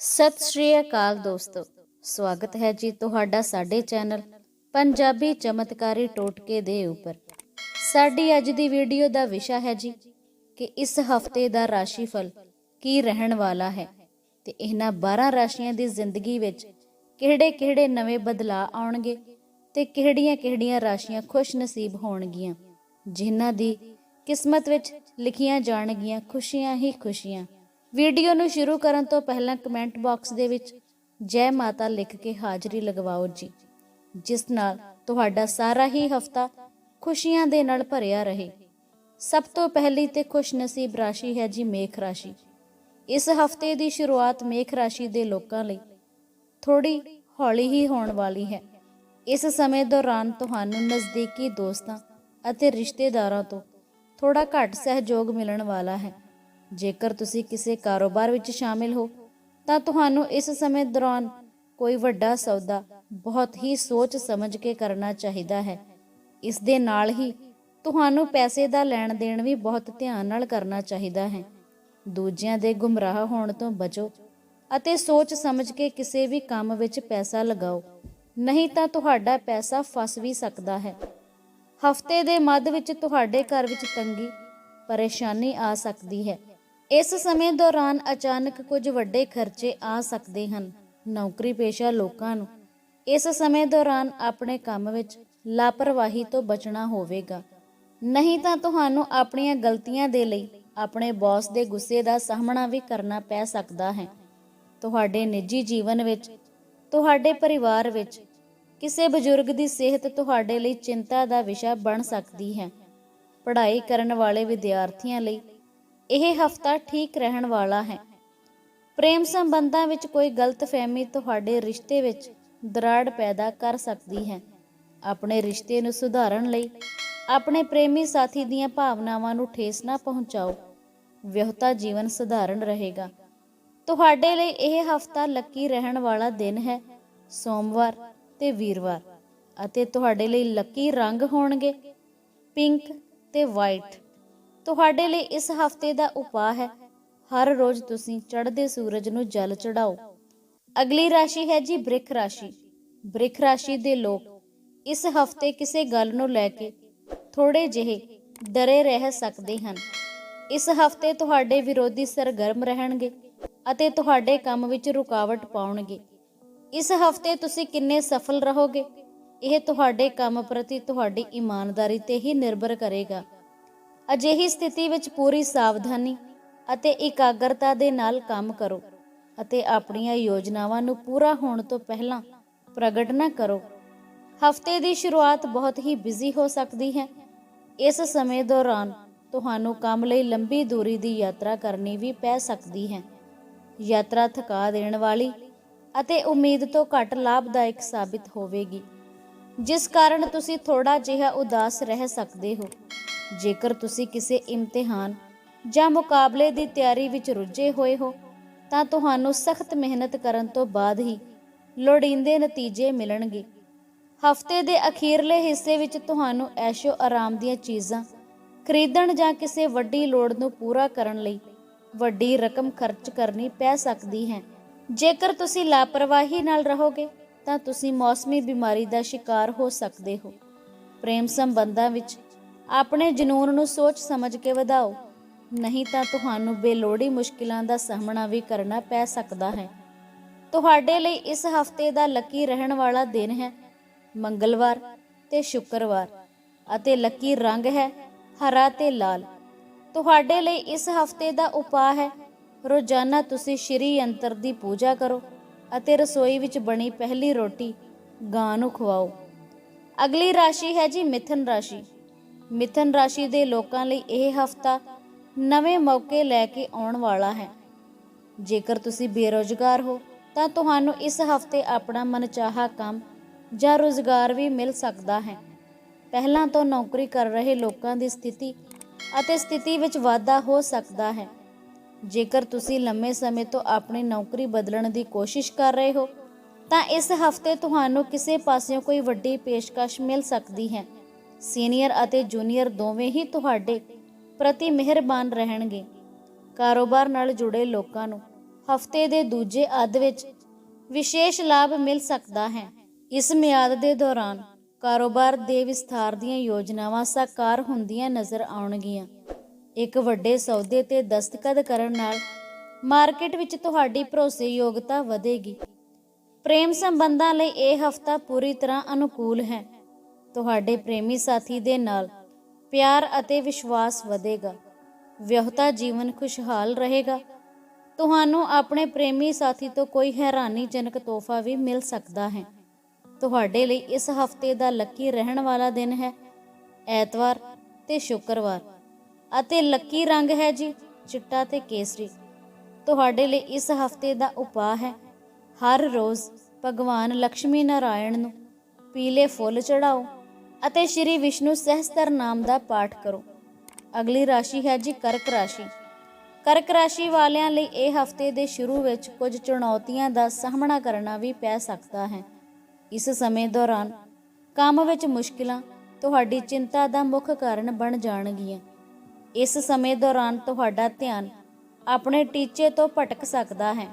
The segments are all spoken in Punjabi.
ਸਤਿ ਸ਼੍ਰੀ ਅਕਾਲ ਦੋਸਤੋ। ਸਵਾਗਤ ਹੈ ਜੀ ਤੁਹਾਡਾ ਸਾਡੇ ਚੈਨਲ ਪੰਜਾਬੀ ਚਮਤਕਾਰੀ ਟੋਟਕੇ ਦੇ ਉੱਪਰ। ਸਾਡੀ ਅੱਜ ਦੀ ਵੀਡੀਓ ਦਾ ਵਿਸ਼ਾ ਹੈ ਜੀ ਕਿ ਇਸ ਹਫ਼ਤੇ ਦਾ ਰਾਸ਼ੀਫਲ ਕੀ ਰਹਿਣ ਵਾਲਾ ਹੈ ਤੇ ਇਹਨਾਂ 12 ਰਾਸ਼ੀਆਂ ਦੀ ਜ਼ਿੰਦਗੀ ਵਿੱਚ ਕਿਹੜੇ-ਕਿਹੜੇ ਨਵੇਂ ਬਦਲਾਅ ਆਉਣਗੇ ਤੇ ਕਿਹੜੀਆਂ-ਕਿਹੜੀਆਂ ਰਾਸ਼ੀਆਂ ਖੁਸ਼ ਨਸੀਬ ਹੋਣਗੀਆਂ, ਜਿਨ੍ਹਾਂ ਦੀ ਕਿਸਮਤ ਵਿੱਚ ਲਿਖੀਆਂ ਜਾਣਗੀਆਂ ਖੁਸ਼ੀਆਂ ਹੀ ਖੁਸ਼ੀਆਂ। ਵੀਡੀਓ ਨੂੰ ਸ਼ੁਰੂ ਕਰਨ ਤੋਂ ਪਹਿਲਾਂ ਕਮੈਂਟ ਬਾਕਸ ਦੇ ਵਿੱਚ ਜੈ ਮਾਤਾ ਲਿਖ ਕੇ ਹਾਜ਼ਰੀ ਲਗਵਾਓ ਜੀ, ਜਿਸ ਨਾਲ ਤੁਹਾਡਾ ਸਾਰਾ ਹੀ ਹਫਤਾ ਖੁਸ਼ੀਆਂ ਦੇ ਨਾਲ ਭਰਿਆ ਰਹੇ। ਸਭ ਤੋਂ ਪਹਿਲੀ ਤੇ ਖੁਸ਼ ਨਸੀਬ ਰਾਸ਼ੀ ਹੈ ਜੀ ਮੇਖ ਰਾਸ਼ੀ। ਇਸ ਹਫ਼ਤੇ ਦੀ ਸ਼ੁਰੂਆਤ ਮੇਖ ਰਾਸ਼ੀ ਦੇ ਲੋਕਾਂ ਲਈ ਥੋੜੀ ਹੌਲੀ ਹੀ ਹੋਣ ਵਾਲੀ ਹੈ। ਇਸ ਸਮੇਂ ਦੌਰਾਨ ਤੁਹਾਨੂੰ ਨਜ਼ਦੀਕੀ ਦੋਸਤਾਂ ਅਤੇ ਰਿਸ਼ਤੇਦਾਰਾਂ ਤੋਂ ਥੋੜਾ ਘੱਟ ਸਹਿਯੋਗ ਮਿਲਣ ਵਾਲਾ ਹੈ। ਜੇਕਰ ਤੁਸੀਂ ਕਿਸੇ ਕਾਰੋਬਾਰ ਵਿੱਚ ਸ਼ਾਮਿਲ ਹੋ, ਤਾਂ ਤੁਹਾਨੂੰ ਇਸ ਸਮੇਂ ਦੌਰਾਨ ਕੋਈ ਵੱਡਾ ਸੌਦਾ ਬਹੁਤ ਹੀ ਸੋਚ ਸਮਝ ਕੇ ਕਰਨਾ ਚਾਹੀਦਾ ਹੈ। ਇਸ ਦੇ ਨਾਲ ਹੀ ਤੁਹਾਨੂੰ ਪੈਸੇ ਦਾ ਲੈਣ ਦੇਣ ਵੀ ਬਹੁਤ ਧਿਆਨ ਨਾਲ ਕਰਨਾ ਚਾਹੀਦਾ ਹੈ। ਦੂਜਿਆਂ ਦੇ ਗੁੰਮਰਾਹ ਹੋਣ ਤੋਂ ਬਚੋ ਅਤੇ ਸੋਚ ਸਮਝ ਕੇ ਕਿਸੇ ਵੀ ਕੰਮ ਵਿੱਚ ਪੈਸਾ ਲਗਾਓ, ਨਹੀਂ ਤਾਂ ਤੁਹਾਡਾ ਪੈਸਾ ਫਸ ਵੀ ਸਕਦਾ ਹੈ। ਹਫ਼ਤੇ ਦੇ ਮੱਧ ਵਿੱਚ ਤੁਹਾਡੇ ਘਰ ਵਿੱਚ ਤੰਗੀ, ਪਰੇਸ਼ਾਨੀ ਆ ਸਕਦੀ ਹੈ। ਇਸ ਸਮੇਂ ਦੌਰਾਨ ਅਚਾਨਕ ਕੁਝ ਵੱਡੇ ਖਰਚੇ ਆ ਸਕਦੇ ਹਨ, ਨੌਕਰੀ ਪੇਸ਼ਾ ਲੋਕਾਂ ਨੂੰ। ਇਸ ਸਮੇਂ ਦੌਰਾਨ ਆਪਣੇ ਕੰਮ ਵਿੱਚ ਲਾਪਰਵਾਹੀ ਤੋਂ ਬਚਣਾ ਹੋਵੇਗਾ। ਨਹੀਂ ਤਾਂ ਤੁਹਾਨੂੰ ਆਪਣੀਆਂ ਗਲਤੀਆਂ ਦੇ ਲਈ ਆਪਣੇ ਬੌਸ ਦੇ ਗੁੱਸੇ ਦਾ ਸਾਹਮਣਾ ਵੀ ਕਰਨਾ ਪੈ ਸਕਦਾ ਹੈ। ਤੁਹਾਡੇ ਨਿੱਜੀ ਜੀਵਨ ਵਿੱਚ, ਤੁਹਾਡੇ ਪਰਿਵਾਰ ਵਿੱਚ ਕਿਸੇ ਬਜ਼ੁਰਗ ਦੀ ਸਿਹਤ ਤੁਹਾਡੇ ਲਈ ਚਿੰਤਾ ਦਾ ਵਿਸ਼ਾ ਬਣ ਸਕਦੀ ਹੈ। ਪੜ੍ਹਾਈ ਕਰਨ ਵਾਲੇ ਵਿਦਿਆਰਥੀਆਂ ਲਈ ਇਹ ਹਫਤਾ ਠੀਕ ਰਹਿਣ ਵਾਲਾ ਹੈ। ਪ੍ਰੇਮ ਸੰਬੰਧਾਂ ਵਿੱਚ ਕੋਈ ਗਲਤਫਹਿਮੀ ਤੁਹਾਡੇ ਰਿਸ਼ਤੇ ਵਿੱਚ ਦਰਾੜ ਪੈਦਾ ਕਰ ਸਕਦੀ ਹੈ। ਆਪਣੇ ਰਿਸ਼ਤੇ ਨੂੰ ਸੁਧਾਰਨ ਲਈ ਆਪਣੇ ਪ੍ਰੇਮੀ ਸਾਥੀ ਦੀਆਂ ਭਾਵਨਾਵਾਂ ਨੂੰ ਠੇਸ ਨਾ ਪਹੁੰਚਾਓ। ਵਿਆਹਤਾ ਜੀਵਨ ਸਧਾਰਨ ਰਹੇਗਾ। ਤੁਹਾਡੇ ਲਈ ਇਹ ਹਫਤਾ ਲੱਕੀ ਰਹਿਣ ਵਾਲਾ ਦਿਨ ਹੈ। ਸੋਮਵਾਰ ਤੇ ਵੀਰਵਾਰ ਅਤੇ ਤੁਹਾਡੇ ਲਈ ਲੱਕੀ ਰੰਗ ਹੋਣਗੇ। ਪਿੰਕ ਤੇ ਵਾਈਟ। ਤੁਹਾਡੇ ਲਈ ਇਸ ਹਫ਼ਤੇ ਦਾ ਉਪਾਅ ਹੈ। ਹਰ ਰੋਜ਼ ਤੁਸੀਂ ਚੜ੍ਹਦੇ ਸੂਰਜ ਨੂੰ ਜਲ ਚੜਾਓ ਅਗਲੀ ਰਾਸ਼ੀ ਹੈ ਜੀ ਬ੍ਰਿਖ ਰਾਸ਼ੀ। ਬ੍ਰਿਖ ਰਾਸ਼ੀ ਦੇ ਲੋਕ ਇਸ ਹਫ਼ਤੇ ਕਿਸੇ ਗੱਲ ਨੂੰ ਲੈ ਕੇ ਥੋੜੇ ਜਿਹੇ ਡਰੇ ਰਹਿ ਸਕਦੇ ਹਨ। ਇਸ ਹਫ਼ਤੇ ਤੁਹਾਡੇ ਵਿਰੋਧੀ ਸਰਗਰਮ ਰਹਿਣਗੇ ਅਤੇ ਤੁਹਾਡੇ ਕੰਮ ਵਿੱਚ ਰੁਕਾਵਟ ਪਾਉਣਗੇ। ਇਸ ਹਫ਼ਤੇ ਤੁਸੀਂ ਕਿੰਨੇ ਸਫਲ ਰਹੋਗੇ? ਇਹ ਤੁਹਾਡੇ ਕੰਮ ਪ੍ਰਤੀ ਤੁਹਾਡੀ ਇਮਾਨਦਾਰੀ ਤੇ ਹੀ ਨਿਰਭਰ ਕਰੇਗਾ। ਅਜਿਹੀ ਸਥਿਤੀ ਵਿੱਚ ਪੂਰੀ ਸਾਵਧਾਨੀ ਅਤੇ ਇਕਾਗਰਤਾ ਦੇ ਨਾਲ ਕੰਮ ਕਰੋ ਅਤੇ ਆਪਣੀਆਂ ਯੋਜਨਾਵਾਂ ਨੂੰ ਪੂਰਾ ਹੋਣ ਤੋਂ ਪਹਿਲਾਂ ਪ੍ਰਗਟ ਨਾ ਕਰੋ। ਹਫ਼ਤੇ ਦੀ ਸ਼ੁਰੂਆਤ ਬਹੁਤ ਹੀ ਬਿਜ਼ੀ ਹੋ ਸਕਦੀ ਹੈ। ਇਸ ਸਮੇਂ ਦੌਰਾਨ ਤੁਹਾਨੂੰ ਕੰਮ ਲਈ ਲੰਬੀ ਦੂਰੀ ਦੀ ਯਾਤਰਾ ਕਰਨੀ ਵੀ ਪੈ ਸਕਦੀ ਹੈ। ਯਾਤਰਾ ਥਕਾ ਦੇਣ ਵਾਲੀ ਅਤੇ ਉਮੀਦ ਤੋਂ ਘੱਟ ਲਾਭਦਾਇਕ ਸਾਬਿਤ ਹੋਵੇਗੀ। ਜਿਸ ਕਾਰਨ ਤੁਸੀਂ ਥੋੜਾ ਜਿਹਾ ਉਦਾਸ ਰਹਿ ਸਕਦੇ ਹੋ। ਜੇਕਰ ਤੁਸੀਂ ਕਿਸੇ ਇਮਤਿਹਾਨ ਜਾਂ ਮੁਕਾਬਲੇ ਦੀ ਤਿਆਰੀ ਵਿੱਚ ਰੁੱਝੇ ਹੋਏ ਹੋ, ਤਾਂ ਤੁਹਾਨੂੰ ਸਖਤ ਮਿਹਨਤ ਕਰਨ ਤੋਂ ਬਾਅਦ ਹੀ ਲੋੜੀਂਦੇ ਨਤੀਜੇ ਮਿਲਣਗੇ। ਹਫ਼ਤੇ ਦੇ ਅਖੀਰਲੇ ਹਿੱਸੇ ਵਿੱਚ ਤੁਹਾਨੂੰ ਐਸ਼ੋ ਆਰਾਮ ਦੀਆਂ ਚੀਜ਼ਾਂ ਖਰੀਦਣ ਜਾਂ ਕਿਸੇ ਵੱਡੀ ਲੋੜ ਨੂੰ ਪੂਰਾ ਕਰਨ ਲਈ ਵੱਡੀ ਰਕਮ ਖਰਚ ਕਰਨੀ ਪੈ ਸਕਦੀ ਹੈ। ਜੇਕਰ ਤੁਸੀਂ ਲਾਪਰਵਾਹੀ ਨਾਲ ਰਹੋਗੇ ਤਾਂ ਤੁਸੀਂ ਮੌਸਮੀ ਬਿਮਾਰੀ ਦਾ ਸ਼ਿਕਾਰ ਹੋ ਸਕਦੇ ਹੋ। ਪ੍ਰੇਮ ਸੰਬੰਧਾਂ ਵਿੱਚ ਆਪਣੇ ਜਨੂਨ ਨੂੰ ਸੋਚ ਸਮਝ ਕੇ ਵਧਾਓ। ਨਹੀਂ ਤਾਂ ਤੁਹਾਨੂੰ ਬੇਲੋੜੀ ਮੁਸ਼ਕਿਲਾਂ ਦਾ ਸਾਹਮਣਾ ਵੀ ਕਰਨਾ ਪੈ ਸਕਦਾ ਹੈ। ਤੁਹਾਡੇ ਲਈ ਇਸ ਹਫ਼ਤੇ ਦਾ ਲੱਕੀ ਰਹਿਣ ਵਾਲਾ ਦਿਨ ਹੈ। ਮੰਗਲਵਾਰ ਤੇ ਸ਼ੁੱਕਰਵਾਰ ਅਤੇ ਲੱਕੀ ਰੰਗ ਹੈ, ਹਰਾ ਤੇ ਲਾਲ। ਤੁਹਾਡੇ ਲਈ ਇਸ ਹਫ਼ਤੇ ਦਾ ਉਪਾਅ ਹੈ। ਰੋਜ਼ਾਨਾ ਤੁਸੀਂ ਸ਼੍ਰੀ ਯੰਤਰ ਦੀ ਪੂਜਾ ਕਰੋ। ਅਤੇ ਰਸੋਈ ਵਿੱਚ ਬਣੀ ਪਹਿਲੀ ਰੋਟੀ ਗਾਂ ਨੂੰ ਖਵਾਓ। ਅਗਲੀ ਰਾਸ਼ੀ ਹੈ ਜੀ ਮਿਥਨ ਰਾਸ਼ੀ। ਮਿਥਨ ਰਾਸ਼ੀ ਦੇ ਲੋਕਾਂ ਲਈ ਇਹ ਹਫਤਾ ਨਵੇਂ ਮੌਕੇ ਲੈ ਕੇ ਆਉਣ ਵਾਲਾ ਹੈ। ਜੇਕਰ ਤੁਸੀਂ ਬੇਰੋਜ਼ਗਾਰ ਹੋ, ਤਾਂ ਤੁਹਾਨੂੰ ਇਸ ਹਫ਼ਤੇ ਆਪਣਾ ਮਨਚਾਹਾ ਕੰਮ ਜਾਂ ਰੋਜ਼ਗਾਰ ਵੀ ਮਿਲ ਸਕਦਾ ਹੈ। ਪਹਿਲਾਂ ਤੋਂ ਨੌਕਰੀ ਕਰ ਰਹੇ ਲੋਕਾਂ ਦੀ ਸਥਿਤੀ ਅਤੇ ਸਥਿਤੀ ਵਿੱਚ ਵਾਧਾ ਹੋ ਸਕਦਾ ਹੈ। ਜੇਕਰ ਤੁਸੀਂ ਲੰਮੇ ਸਮੇਂ ਤੋਂ ਆਪਣੀ ਨੌਕਰੀ ਬਦਲਣ ਦੀ ਕੋਸ਼ਿਸ਼ ਕਰ ਰਹੇ ਹੋ, ਤਾਂ ਇਸ ਹਫ਼ਤੇ ਤੁਹਾਨੂੰ ਕਿਸੇ ਪਾਸਿਓਂ ਕੋਈ ਵੱਡੀ ਪੇਸ਼ਕਸ਼ ਮਿਲ ਸਕਦੀ ਹੈ। ਸੀਨੀਅਰ ਅਤੇ ਜੂਨੀਅਰ ਦੋਵੇਂ ਹੀ ਤੁਹਾਡੇ ਪ੍ਰਤੀ ਮਿਹਰਬਾਨ ਰਹਿਣਗੇ। ਕਾਰੋਬਾਰ ਨਾਲ ਜੁੜੇ ਲੋਕਾਂ ਨੂੰ ਹਫ਼ਤੇ ਦੇ ਦੂਜੇ ਅੱਧ ਵਿੱਚ ਵਿਸ਼ੇਸ਼ ਲਾਭ ਮਿਲ ਸਕਦਾ ਹੈ। ਇਸ ਮਿਆਦ ਦੇ ਦੌਰਾਨ ਕਾਰੋਬਾਰ ਦੇ ਵਿਸਥਾਰ ਦੀਆਂ ਯੋਜਨਾਵਾਂ ਸਾਕਾਰ ਹੁੰਦੀਆਂ ਨਜ਼ਰ ਆਉਣਗੀਆਂ। ਇੱਕ ਵੱਡੇ ਸੌਦੇ ਤੇ ਦਸਤਖਤ ਕਰਨ ਨਾਲ ਮਾਰਕੀਟ ਵਿੱਚ ਤੁਹਾਡੀ ਭਰੋਸੇਯੋਗਤਾ ਵਧੇਗੀ। ਪ੍ਰੇਮ ਸੰਬੰਧਾਂ ਲਈ ਇਹ ਹਫਤਾ ਪੂਰੀ ਤਰ੍ਹਾਂ ਅਨੁਕੂਲ ਹੈ। ਤੁਹਾਡੇ ਪ੍ਰੇਮੀ ਸਾਥੀ ਦੇ ਨਾਲ ਪਿਆਰ ਅਤੇ ਵਿਸ਼ਵਾਸ ਵਧੇਗਾ। ਵਿਆਹਤਾ ਜੀਵਨ ਖੁਸ਼ਹਾਲ ਰਹੇਗਾ। ਤੁਹਾਨੂੰ ਆਪਣੇ ਪ੍ਰੇਮੀ ਸਾਥੀ ਤੋਂ ਕੋਈ ਹੈਰਾਨੀਜਨਕ ਤੋਹਫਾ ਵੀ ਮਿਲ ਸਕਦਾ ਹੈ। ਤੁਹਾਡੇ ਲਈ ਇਸ ਹਫ਼ਤੇ ਦਾ ਲੱਕੀ ਰਹਿਣ ਵਾਲਾ ਦਿਨ ਹੈ। ਐਤਵਾਰ ਤੇ ਸ਼ੁੱਕਰਵਾਰ। ਅਤੇ ਲੱਕੀ ਰੰਗ ਹੈ ਜੀ, ਚਿੱਟਾ ਤੇ ਕੇਸਰੀ। ਤੁਹਾਡੇ ਲਈ ਇਸ ਹਫ਼ਤੇ ਦਾ ਉਪਾਅ ਹੈ। ਹਰ ਰੋਜ਼ ਭਗਵਾਨ ਲక్ష్ਮੀ ਨਾਰਾਇਣ ਨੂੰ ਪੀਲੇ ਫੁੱਲ ਚੜਾਓ ਅਤੇ ਸ਼੍ਰੀ ਵਿਸ਼ਨੂੰ ਸਹਿਸਤਰ ਨਾਮ ਦਾ ਪਾਠ ਕਰੋ। ਅਗਲੀ ਰਾਸ਼ੀ ਹੈ ਜੀ ਕਰਕ ਰਾਸ਼ੀ। ਕਰਕ ਰਾਸ਼ੀ ਵਾਲਿਆਂ ਲਈ ਇਹ ਹਫ਼ਤੇ ਦੇ ਸ਼ੁਰੂ ਵਿੱਚ ਕੁਝ ਚੁਣੌਤੀਆਂ ਦਾ ਸਾਹਮਣਾ ਕਰਨਾ ਵੀ ਪੈ ਸਕਦਾ ਹੈ। ਇਸ ਸਮੇਂ ਦੌਰਾਨ ਕੰਮ ਵਿੱਚ ਮੁਸ਼ਕਿਲਾਂ, ਤੁਹਾਡੀ ਚਿੰਤਾ ਦਾ ਮੁੱਖ ਕਾਰਨ ਬਣ ਜਾਣਗੀਆਂ। ਇਸ ਸਮੇਂ ਦੌਰਾਨ ਤੁਹਾਡਾ ਧਿਆਨ ਆਪਣੇ ਟੀਚੇ ਤੋਂ ਭਟਕ ਸਕਦਾ ਹੈ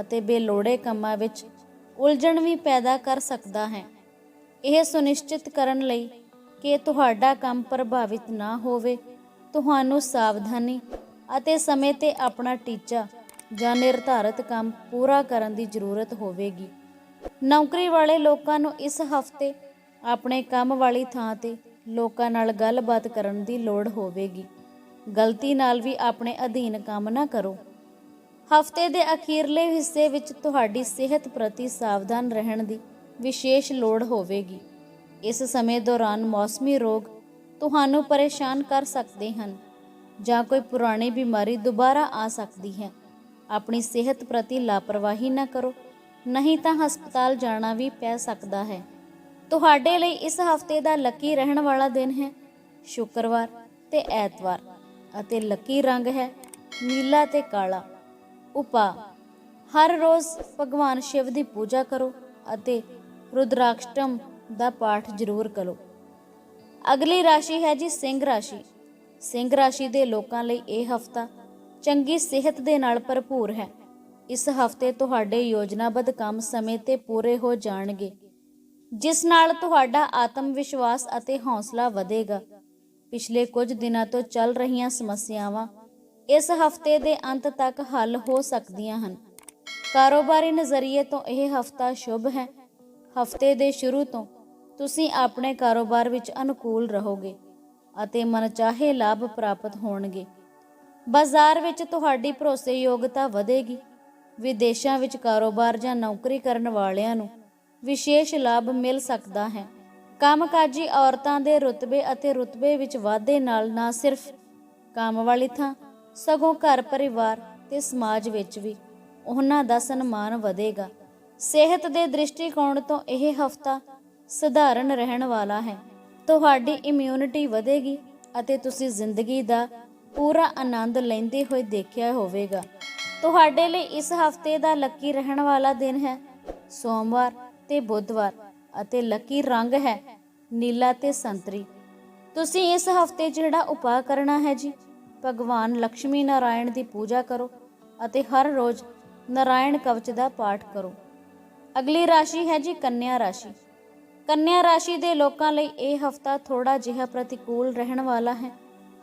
ਅਤੇ ਬੇਲੋੜੇ ਕੰਮਾਂ ਵਿੱਚ ਉਲਝਣ ਵੀ ਪੈਦਾ ਕਰ ਸਕਦਾ ਹੈ। ਇਹ ਸੁਨਿਸ਼ਚਿਤ ਕਰਨ ਲਈ ਕਿ ਤੁਹਾਡਾ ਕੰਮ ਪ੍ਰਭਾਵਿਤ ਨਾ ਹੋਵੇ, ਤੁਹਾਨੂੰ ਸਾਵਧਾਨੀ ਅਤੇ ਸਮੇਂ ਤੇ ਆਪਣਾ ਟੀਚਾ ਜਾਂ ਨਿਰਧਾਰਤ ਕੰਮ ਪੂਰਾ ਕਰਨ ਦੀ ਜ਼ਰੂਰਤ ਹੋਵੇਗੀ। ਨੌਕਰੀ ਵਾਲੇ ਲੋਕਾਂ ਨੂੰ ਇਸ ਹਫ਼ਤੇ ਆਪਣੇ ਕੰਮ ਵਾਲੀ ਥਾਂ ਤੇ ਲੋਕਾਂ ਨਾਲ ਗੱਲਬਾਤ ਕਰਨ ਦੀ ਲੋੜ ਹੋਵੇਗੀ। ਗਲਤੀ ਨਾਲ ਵੀ ਆਪਣੇ ਅਧੀਨ ਕੰਮ ਨਾ ਕਰੋ। ਹਫ਼ਤੇ ਦੇ ਅਖੀਰਲੇ ਹਿੱਸੇ ਵਿੱਚ ਤੁਹਾਡੀ ਸਿਹਤ ਪ੍ਰਤੀ ਸਾਵਧਾਨ ਰਹਿਣ ਦੀ ਵਿਸ਼ੇਸ਼ ਲੋੜ ਹੋਵੇਗੀ। ਇਸ ਸਮੇਂ ਦੌਰਾਨ ਮੌਸਮੀ ਰੋਗ ਤੁਹਾਨੂੰ ਪਰੇਸ਼ਾਨ ਕਰ ਸਕਦੇ ਹਨ ਜਾਂ ਕੋਈ ਪੁਰਾਣੀ ਬਿਮਾਰੀ ਦੁਬਾਰਾ ਆ ਸਕਦੀ ਹੈ। ਆਪਣੀ ਸਿਹਤ ਪ੍ਰਤੀ ਲਾਪਰਵਾਹੀ ਨਾ ਕਰੋ, ਨਹੀਂ ਤਾਂ ਹਸਪਤਾਲ ਜਾਣਾ ਵੀ ਪੈ ਸਕਦਾ ਹੈ। ਤੁਹਾਡੇ ਲਈ ਇਸ ਹਫ਼ਤੇ ਦਾ ਲੱਕੀ ਰਹਿਣ ਵਾਲਾ ਦਿਨ ਹੈ। ਸ਼ੁੱਕਰਵਾਰ ਤੇ ਐਤਵਾਰ। ਅਤੇ ਲੱਕੀ ਰੰਗ ਹੈ, ਨੀਲਾ ਤੇ ਕਾਲਾ। ਉਪਾ, ਹਰ ਰੋਜ਼ ਭਗਵਾਨ ਸ਼ਿਵ ਦੀ ਪੂਜਾ ਕਰੋ ਅਤੇ ਰੁਦਰਾਕਸ਼ਟਮ ਦਾ ਪਾਠ ਜ਼ਰੂਰ ਕਰੋ। ਅਗਲੀ ਰਾਸ਼ੀ ਹੈ ਜੀ ਸਿੰਘ ਰਾਸ਼ੀ। ਸਿੰਘ ਰਾਸ਼ੀ ਦੇ ਲੋਕਾਂ ਲਈ ਇਹ ਹਫਤਾ ਚੰਗੀ ਸਿਹਤ ਦੇ ਨਾਲ ਭਰਪੂਰ ਹੈ। ਇਸ ਹਫ਼ਤੇ ਤੁਹਾਡੇ ਯੋਜਨਾਬੱਧ ਕੰਮ ਸਮੇਂ ਤੇ ਪੂਰੇ ਹੋ ਜਾਣਗੇ, ਜਿਸ ਨਾਲ ਤੁਹਾਡਾ ਆਤਮ ਵਿਸ਼ਵਾਸ ਅਤੇ ਹੌਸਲਾ ਵਧੇਗਾ। ਪਿਛਲੇ ਕੁਝ ਦਿਨਾਂ ਤੋਂ ਚੱਲ ਰਹੀਆਂ ਸਮੱਸਿਆਵਾਂ ਇਸ ਹਫ਼ਤੇ ਦੇ ਅੰਤ ਤੱਕ ਹੱਲ ਹੋ ਸਕਦੀਆਂ ਹਨ। ਕਾਰੋਬਾਰੀ ਨਜ਼ਰੀਏ ਤੋਂ ਇਹ ਹਫਤਾ ਸ਼ੁਭ ਹੈ। ਹਫ਼ਤੇ ਦੇ ਸ਼ੁਰੂ ਤੋਂ ਤੁਸੀਂ ਆਪਣੇ ਕਾਰੋਬਾਰ ਵਿੱਚ ਅਨੁਕੂਲ ਰਹੋਗੇ ਅਤੇ ਮਨਚਾਹੇ ਲਾਭ ਪ੍ਰਾਪਤ ਹੋਣਗੇ। ਬਾਜ਼ਾਰ ਵਿੱਚ ਤੁਹਾਡੀ ਭਰੋਸੇਯੋਗਤਾ ਵਧੇਗੀ। ਵਿਦੇਸ਼ਾਂ ਵਿੱਚ ਕਾਰੋਬਾਰ ਜਾਂ ਨੌਕਰੀ ਕਰਨ ਵਾਲਿਆਂ ਨੂੰ ਵਿਸ਼ੇਸ਼ ਲਾਭ ਮਿਲ ਸਕਦਾ ਹੈ। ਕੰਮਕਾਜੀ ਔਰਤਾਂ ਦੇ ਰੁਤਬੇ ਅਤੇ ਰੁਤਬੇ ਵਿੱਚ ਵਾਧੇ ਨਾਲ ਨਾ ਸਿਰਫ ਕੰਮ ਵਾਲੀ ਥਾਂ, ਸਗੋਂ ਘਰ ਪਰਿਵਾਰ ਤੇ ਸਮਾਜ ਵਿੱਚ ਵੀ ਉਹਨਾਂ ਦਾ ਸਨਮਾਨ ਵਧੇਗਾ। ਸਿਹਤ ਦੇ ਦ੍ਰਿਸ਼ਟੀਕੋਣ ਤੋਂ ਇਹ ਹਫਤਾ ਸਧਾਰਨ ਰਹਿਣ ਵਾਲਾ ਹੈ। ਤੁਹਾਡੀ ਇਮਿਊਨਿਟੀ ਵਧੇਗੀ ਅਤੇ ਤੁਸੀਂ ਜ਼ਿੰਦਗੀ ਦਾ ਪੂਰਾ ਆਨੰਦ ਲੈਂਦੇ ਹੋਏ ਦੇਖਿਆ ਹੋਵੇਗਾ। ਤੁਹਾਡੇ ਲਈ ਇਸ ਹਫ਼ਤੇ ਦਾ ਲੱਕੀ ਰਹਿਣ ਵਾਲਾ ਦਿਨ ਹੈ। ਸੋਮਵਾਰ ਤੇ ਬੁੱਧਵਾਰ। ਅਤੇ ਲੱਕੀ ਰੰਗ ਹੈ, ਨੀਲਾ ਤੇ ਸੰਤਰੀ। ਤੁਸੀਂ ਇਸ ਹਫ਼ਤੇ ਜਿਹੜਾ ਉਪਾਅ ਕਰਨਾ ਹੈ ਜੀ, ਭਗਵਾਨ ਲక్ష్ਮੀ ਨਾਰਾਇਣ ਦੀ ਪੂਜਾ ਕਰੋ ਅਤੇ ਹਰ ਰੋਜ਼ ਨਾਰਾਇਣ ਕਵਚ ਦਾ ਪਾਠ ਕਰੋ। ਅਗਲੀ ਰਾਸ਼ੀ ਹੈ ਜੀ ਕੰਨਿਆ ਰਾਸ਼ੀ। ਕੰਨਿਆ ਰਾਸ਼ੀ ਦੇ ਲੋਕਾਂ ਲਈ ਇਹ ਹਫਤਾ ਥੋੜਾ ਜਿਹਾ ਪ੍ਰਤੀਕੂਲ ਰਹਿਣ ਵਾਲਾ ਹੈ।